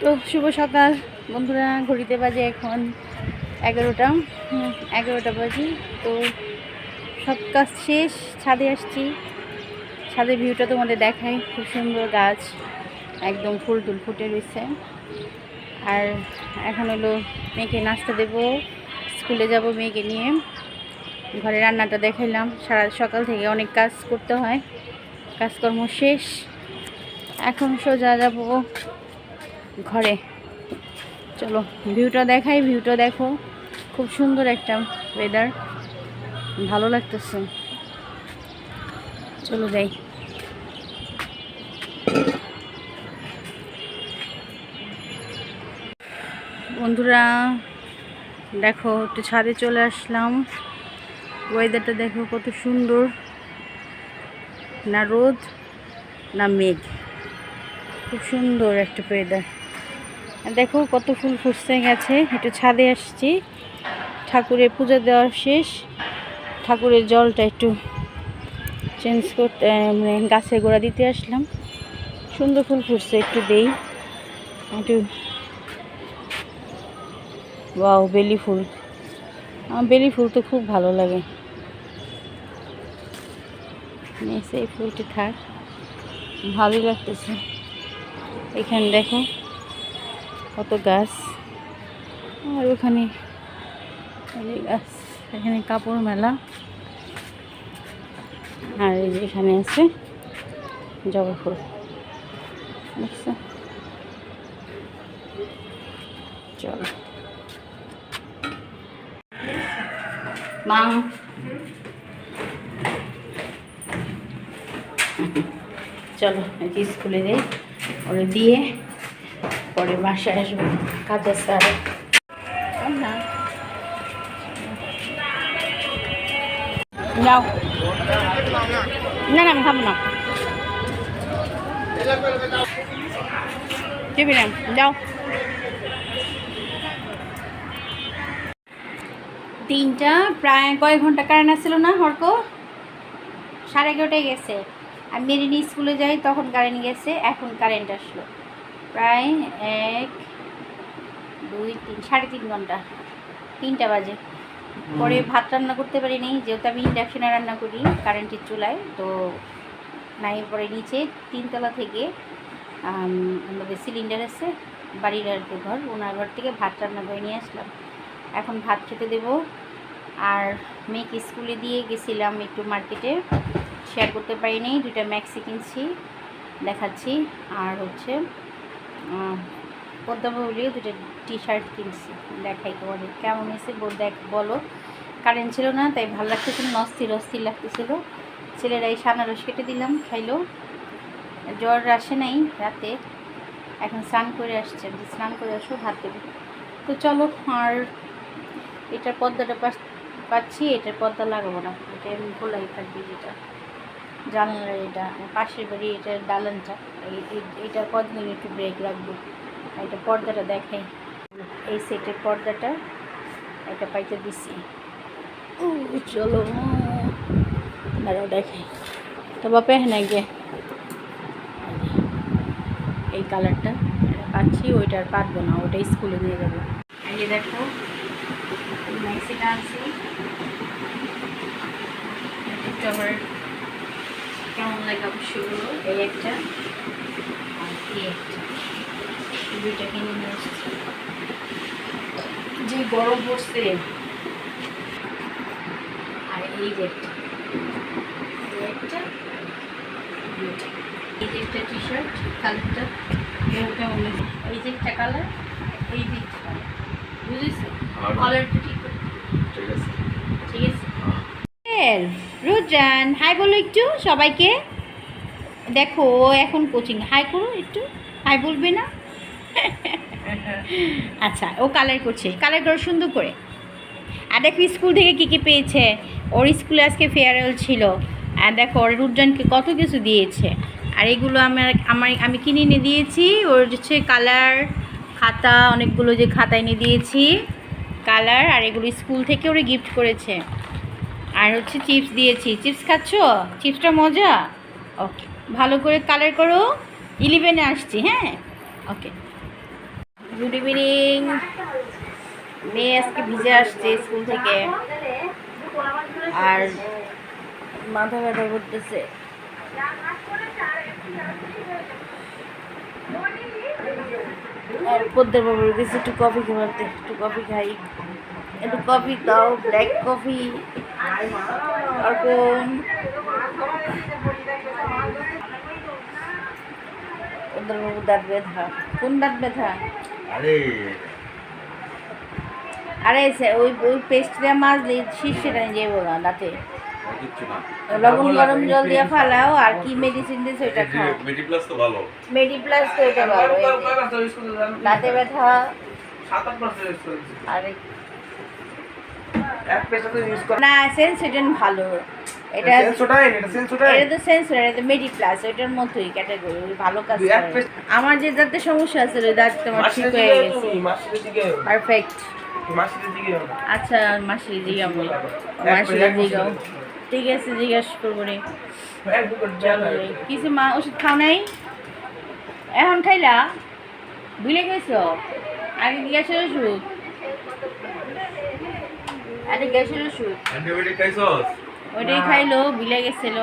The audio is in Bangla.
তো শুভ সকাল। বন্ধুরা, ঘড়িতে বাজে এখন এগারোটা। এগারোটা বাজে। তো সব কাজ শেষ, ছাদে আসছি। ছাদের ভিউটা তোমাদের দেখাই। খুব সুন্দর গাছ, একদম ফুল টুল ফুটে রয়েছে। আর এখন হলো মেয়েকে নাস্তা দেবো। স্কুলে যাব মেয়েকে নিয়ে। ঘরে রান্নাটা দেখাইলাম। সারা সকাল থেকে অনেক কাজ করতে হয়। কাজকর্ম শেষ। এখন সোজা যাব ঘরে। চলো, ভিউটা দেখাই, ভিউটা দেখো। খুব সুন্দর একটা ওয়েদার ভালো লাগতেছে। চলো যাই। বন্ধুরা, দেখো, একটু ছাদে চলে আসলাম। ওয়েদারটা দেখো কত সুন্দর। না রোদ, না মেঘ। খুব সুন্দর একটা ওয়েদার দেখো কত ফুল ফুটছে, গেছে। একটু ছাদে আসছি। ঠাকুরের পূজা দেওয়ার শেষ। ঠাকুরের জলটা একটু চেঞ্জ করতে মানে গাছে গোড়া দিতে আসলাম। সুন্দর ফুল ফুটছে, একটু দেই। একটু বাও বেলি ফুল। আমার বেলি ফুল তো খুব ভালো লাগে। এই ফুলটি থাক। ভালোই লাগতেছে। এখানে দেখো। কত গাছ। আর ওখানে গাছ। এখানে কাপড় মেলা। আর এই যে এখানে আছে জবা ফুল। চলো। চলো স্কুলে যাই। ওরে দিয়ে পরে বাসায় আসব। কাজ আছে না যাও। না না, আমি খাব না। না যাও। তিনটা, প্রায় কয়েক ঘণ্টা কারেন্ট আসছিল না, হরক? সাড়ে এগারোটায় গেছে। আর মেরিনি স্কুলে যাই, তখন কারেন্ট গেছে, এখন কারেন্ট আসলো। প্রায় এক দুই তিন সাড়ে তিন ঘণ্টা। তিনটা বাজে। পরে ভাত রান্না করতে পারিনি যেহেতু আমি ইন্ডাকশনে রান্না করি কারেন্টের চুলায়। তো নাই পরে নিচে তিনতলা থেকে আমাদের সিলিন্ডার আছে বাড়ির আর ঘর ওনার ঘর থেকে ভাত রান্না করে নিয়ে আসলাম। এখন ভাত খেতে দেবো। আর মেয়েকে স্কুলে দিয়ে গেছিলাম একটু মার্কেটে শেয়ার করতে পারিনি দুইটা ম্যাক্সি কিনছি দেখাচ্ছি। আর হচ্ছে পদ্মাবলীও দুটো টি শার্ট কিনছি, দেখাই তোমাদের। কেমন বল দেখ, বলো। কারেন্ট ছিল না, তাই ভালো লাগতেছিল না অস্থির অস্থির লাগতেছিল। ছেলেরা এই সানারস কেটে দিলাম, খাইলো। জ্বর আসে নাই রাতে। এখন স্নান করে আসছে স্নান করে আসো ভাত দেবো। তো চলো, আর এটার পর্দাটা পাচ্ছি, এটার পর্দা লাগাবো না। এটা আমি খোলাই থাকবে যেটা। জানলার এটা পাশের বাড়ি এটার দালানটা। এই- এইটার একটু ব্রেক রাখব এটা পর্দাটা দেখাই। এই সেটের পর্দাটা এটা পাইতে দিছি। চলো। দাঁড়াও, দেখাই। তো বাপে হ্যাঁ গে এই কালারটা পাচ্ছি ওইটা আর পারব না ওটা স্কুলে নিয়ে যাব। এই দেখো ম্যাক্সিটা কেমন লাগে অবশ্যই এই একটা আর এই একটা। দুইটা কিনে নিয়ে এসেছি যে গরম পড়ছে। আর এই যে একটা। এই একটা এই যে একটা টি শার্ট কালারটা কেমন লাগছে? এই যে একটা কালার এই যে একটা কালার বুঝেছ? কালারটা ঠিক ঠিক আছে। ঠিক আছে? রুদ্রান হাই বলো একটু সবাইকে। দেখো, ও এখন কোচিং হাই করো একটু, হাই বলবে না? আচ্ছা ও কালার করছে কালার করো সুন্দর করে। আর দেখো স্কুল থেকে কী কী পেয়েছে? ওর স্কুলে আজকে ফেয়ারওয়েল ছিল। আর দেখো, ওর রুদ্রানকে কত কিছু দিয়েছে। আর এগুলো আমার আমার, আমি কিনে এনে দিয়েছি। ওর হচ্ছে কালার খাতা, অনেকগুলো যে খাতা এনে দিয়েছি। কালার আর এগুলো স্কুল থেকে ওরে গিফট করেছে। আর হচ্ছে চিপস দিয়েছি। চিপস খাচ্ছ? চিপসটা মজা? ওকে ভালো করে কালার করো। ইলেভেনে আসছি হ্যাঁ? ওকে। Good evening. মেয়ে আজকে ভিজে আসছে স্কুল থেকে। আর মাথা ব্যথা করতেছে। আর পদ্মার বাবুর কাছে একটু কফি খাওয়াতে, একটু কফি খাই। একটু কফি দাও ব্ল্যাক কফি দাঁত ব্যথা কোন দাঁত ব্যথা আরে। ওই ওই পেস্টটা মাজলে শীর্ষেটা নিয়ে যাব না দাঁতে। লবণ গরম জল দিয়ে ফালাও আর কি মেডিসিন দিয়েছে ওইটা খাও। মেডিপ্লাস তো ভালো। মেডি প্লাস তো ভালো। দাঁতে ব্যথা। আর না সেন্সিডেন্ট ভালো। এটা এটা তো এটা মেডি প্লাস ওইটার মতোই ক্যাটাগরি ওই ভালো কাজ আমার যে দাঁতে সমস্যা আছে ওই দাঁত তোমার ঠিক হয়ে গেছে। পারফেক্ট আচ্ছা মাসি জিগাম মাসি জিগাও ঠিক আছে জিজ্ঞাসা করব রে। কিছু মা ওষুধ খাও নাই? এখন খাইলা? ভুলে গেছো? আগে জিজ্ঞাসা ওষুধ আরে গ্যাসের ওষুধ অ্যান্টিবায়োটিক খাইছস? ওইটাই খাইলো ভুলে গেছিল।